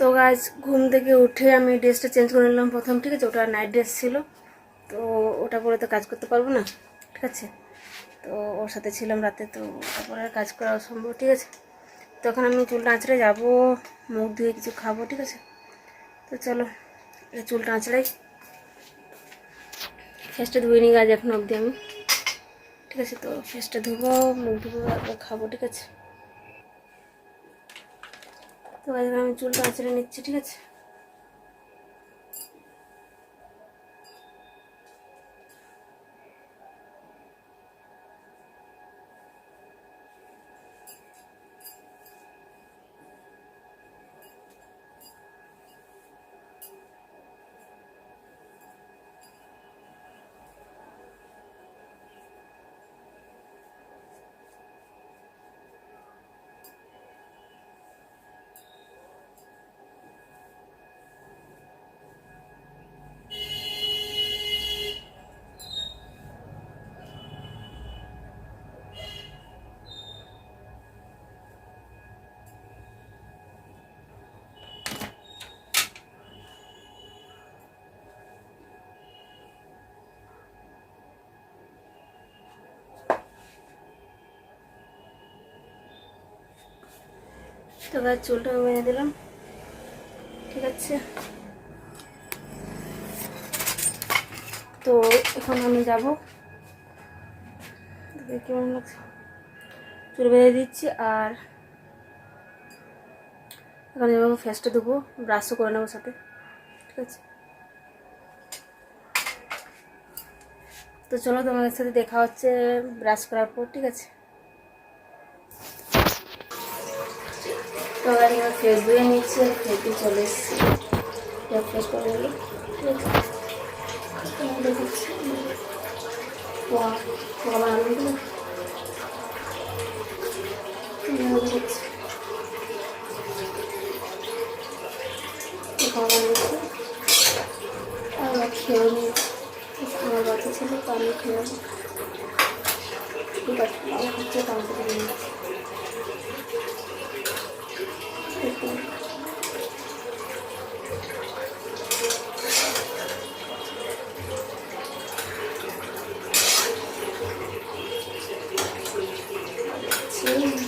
তো গাছ ঘুম থেকে উঠে আমি ড্রেসটা চেঞ্জ করে নিলাম প্রথম, ঠিক আছে? ওটা নাইট ড্রেস ছিল। তো ওটা পরে তো কাজ করতে পারব না, ঠিক আছে? তো ওর সাথে ছিলাম রাতে, তো তারপরে কাজ করা অসম্ভব, ঠিক আছে? তখন আমি চুলটা আঁচড়ে যাব, মুখ ধুয়ে কিছু খাব, ঠিক আছে? তো চলো এই চুলটা আঁচড়াই ফেসটা ধুয়ে নিই গাছ এখন অবধি আমি, ঠিক আছে? তো ফেসটা ধুবো, মুখ ধুবো, তারপর খাব, ঠিক আছে? তো গাছ আমি চুলটা আঁচড়ে নিচ্ছি ঠিক আছে? তো গাছ চুলটা আমি বেঁধে দিলাম। ঠিক আছে। তো এখন আমি যাব। কেমন লাগছে। চুল বেঁধে দিচ্ছি আর এখন যাব ফেসটা দেবো ব্রাশও করে নেব সাথে। ঠিক আছে? তো চলো তোমাদের সাথে দেখা হচ্ছে ব্রাশ করার পর, ঠিক আছে? তো আমি আমার ফেস ধুয়ে নিচ্ছি আর খেতে চলে এসেছি। ফ্রেশ করে নিলো বানিয়েছি। আর খেয়েও নিয়েছি আমার বাচ্চা হচ্ছে কাম করে নিয়েছি বস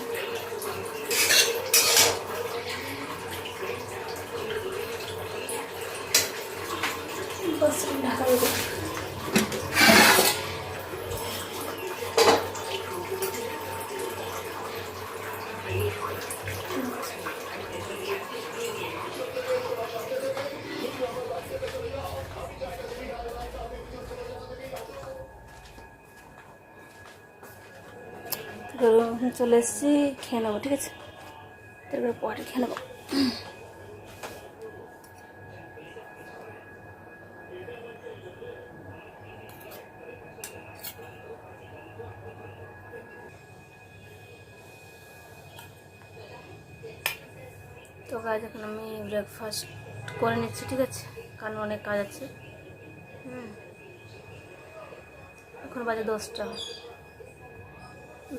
তো চলে এসেছি, খেয়ে নেব, ঠিক আছে? তারপরে পরে খেয়ে নেব। তো কাজ এখন আমি ব্রেকফাস্ট করে নিচ্ছি, ঠিক আছে? কারণ অনেক কাজ আছে। হুম। এখন বাজে দশটা।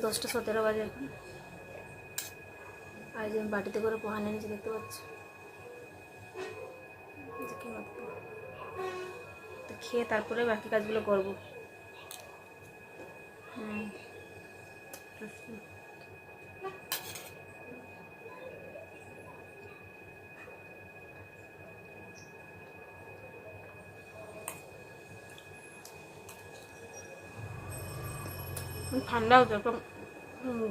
দশটা সতেরো বাজে এখন। আর যে বাটিতে করে পোহা নিয়ে নিচে দেখতে পাচ্ছি। তো খেয়ে তারপরে বাকি কাজগুলো করব। হুম। ঠান্ডা হতো একদম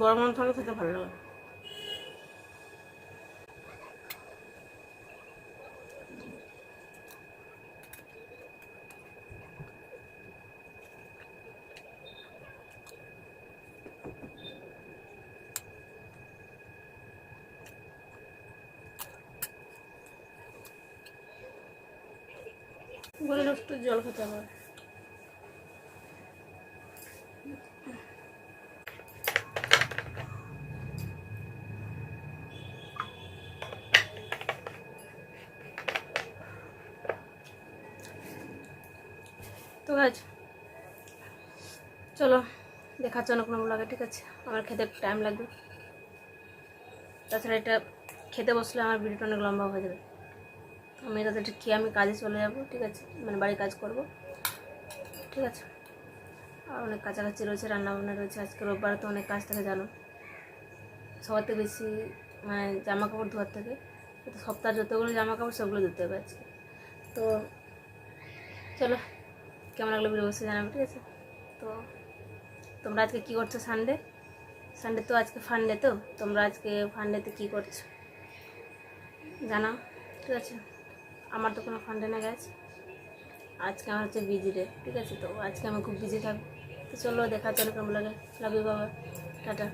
গরম গরম থাকলে খেতে ভালো লাগে বলে একটু জল খেতে হবে তো গাছ চলো দেখাচ্ছ অন্য কোনো লাগে ঠিক আছে? আমার খেতে টাইম লাগবে। তাছাড়া এটা খেতে বসলে আমার ভিডিওটা অনেক লম্বা হয়ে যাবে। আমি তাদের খেয়ে আমি কাজে চলে যাব, ঠিক আছে? মানে বাড়ি কাজ করব। ঠিক আছে? আর অনেক কাছাকাছি রয়েছে, রান্নাবান্না রয়েছে। আজকে রোববার, তো অনেক কাজ থাকে, জানো? সবার থেকে বেশি মানে জামা কাপড় ধোয়ার থেকে। সপ্তাহ যতগুলো জামা কাপড় সবগুলো ধুতে হবে আজকে। তো চলো কেমন লাগল ভিডিও অবশ্যই জানাবে, ঠিক আছে? তো তোমরা আজকে কী করছ সানডে সানডে তো আজকে ফান্ডে তো, তোমরা আজকে ফান্ডেতে কী করছ? জানাও, ঠিক আছে? আমার তো কোনো ফান্ডে না গেছে আজকে আমার হচ্ছে বিজি ডে ঠিক আছে? তো আজকে আমি খুব বিজি থাকব। তো চলো, দেখা চলো কেমন লাগে লাভ ইউ বাবা টাটা।